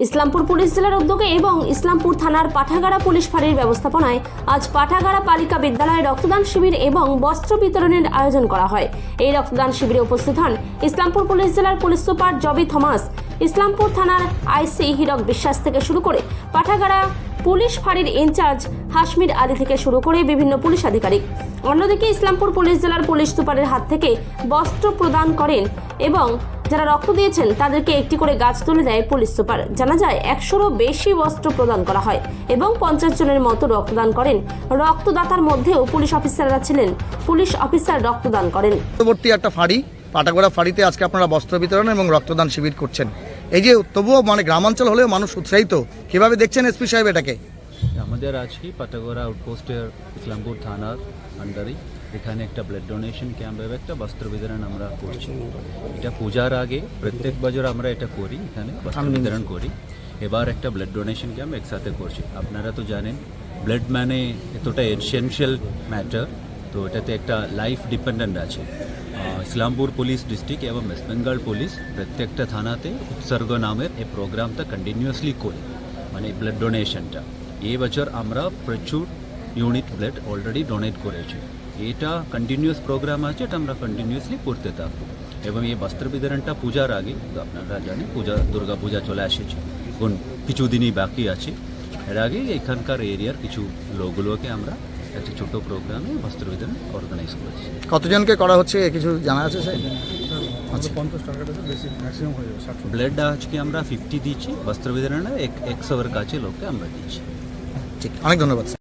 Islampur police জেলার উদ্যোগে এবং ইসলামপুর থানার পাঠাগাড়া পুলিশ ফাঁড়ির ব্যবস্থাপনায় আজ পাঠাগাড়া বালিকা বিদ্যালয়ে রক্তদান শিবির এবং বস্ত্র বিতরণের আয়োজন করা হয়। এই রক্তদান শিবিরে উপস্থিত হন ইসলামপুর পুলিশ জেলার police super Joby Thomas Islampur থানার আইসি হীরক বিশ্বাস থেকে শুরু করে পাঠাগাড়া পুলিশ ফাঁড়ির ইনচার্জ হাসমির আলী থেকে শুরু করে বিভিন্ন পুলিশ আধিকারিক। অন্যদিকে ইসলামপুর পুলিশ জেলার পুলিশ সুপারের হাত থেকে বস্ত্র প্রদান করেন এবং যারা রক্ত দিয়েছেন তাদেরকে একটি করে গাছ তুলে দেয় পুলিশ সুপার। জানা যায়, একশোরও বেশি বস্ত্র প্রদান করা হয় এবং পঞ্চাশ জনের মতো রক্তদান করেন। রক্তদাতার মধ্যেও পুলিশ অফিসাররা ছিলেন। পুলিশ অফিসার রক্তদান করেন। একটা ফাঁড়ি পাটাগোড়া ফাঁড়িতে আজকে আপনারা বস্ত্র বিতরণ এবং রক্তদান শিবির করছেন। এই যে তবুও মানে গ্রামাঞ্চল হলেও মানুষ উৎসাহিত কীভাবে দেখছেন এসপি সাহেব এটাকে? আমাদের আজকে পাটাগোড়া আউটপোস্টের ইসলামপুর থানার আন্ডারে। এখানে একটা ব্লাড ডোনেশন ক্যাম্প এবং একটা বস্ত্র বিতরণ আমরা করছি। এটা পূজার আগে প্রত্যেক বছর আমরা এটা করি এখানে বস্ত্র বিতরণ করি। এবার একটা ব্লাড ডোনেশন ক্যাম্প একসাথে করছি। আপনারা তো জানেন ব্লাড মানে এতটা এসেনশিয়াল ম্যাটার তো এটাতে একটা লাইফ ডিপেন্ডেন্ট আছে। আহ, ইসলামপুর পুলিশ ডিস্ট্রিক্ট এবং ওয়েস্ট বেঙ্গল পুলিশ প্রত্যেকটা থানাতে উৎসর্গ নামের এই প্রোগ্রামটা কন্টিনিউয়াসলি করি মানে ব্লাড ডোনেশনটা এই বছর আমরা প্রচুর ইউনিট ব্লাড অলরেডি ডোনেট করেছি এটা কন্টিনিউয়াস প্রোগ্রাম আছে এটা আমরা কন্টিনিউয়াসলি করতে থাকব এবং এই বস্ত্র বিতরণটা পূজার আগে তো আপনারা জানেন পূজা দুর্গা পূজা চলে আসছে কোন কিছু দিনই বাকি আছে এর আগে এখানকার এরিয়ার কিছু লোকগুলোকে আমরা একটা ছোট প্রোগ্রামে বস্ত্র বিতরণ অর্গানাইজ করেছি। কতজনকে করা হচ্ছে? কিছু জানা আছে স্যার? আচ্ছা। পঞ্চাশ টাকাটা বেশি ম্যাক্সিমাম হয়ে যাবে ষাট। ব্লাড আজকে আমরা ফিফটি দিচ্ছি বস্ত্র বিতরণে এক একশোর কাছে লোককে আমরা দিচ্ছি। ঠিক অনেক ধন্যবাদ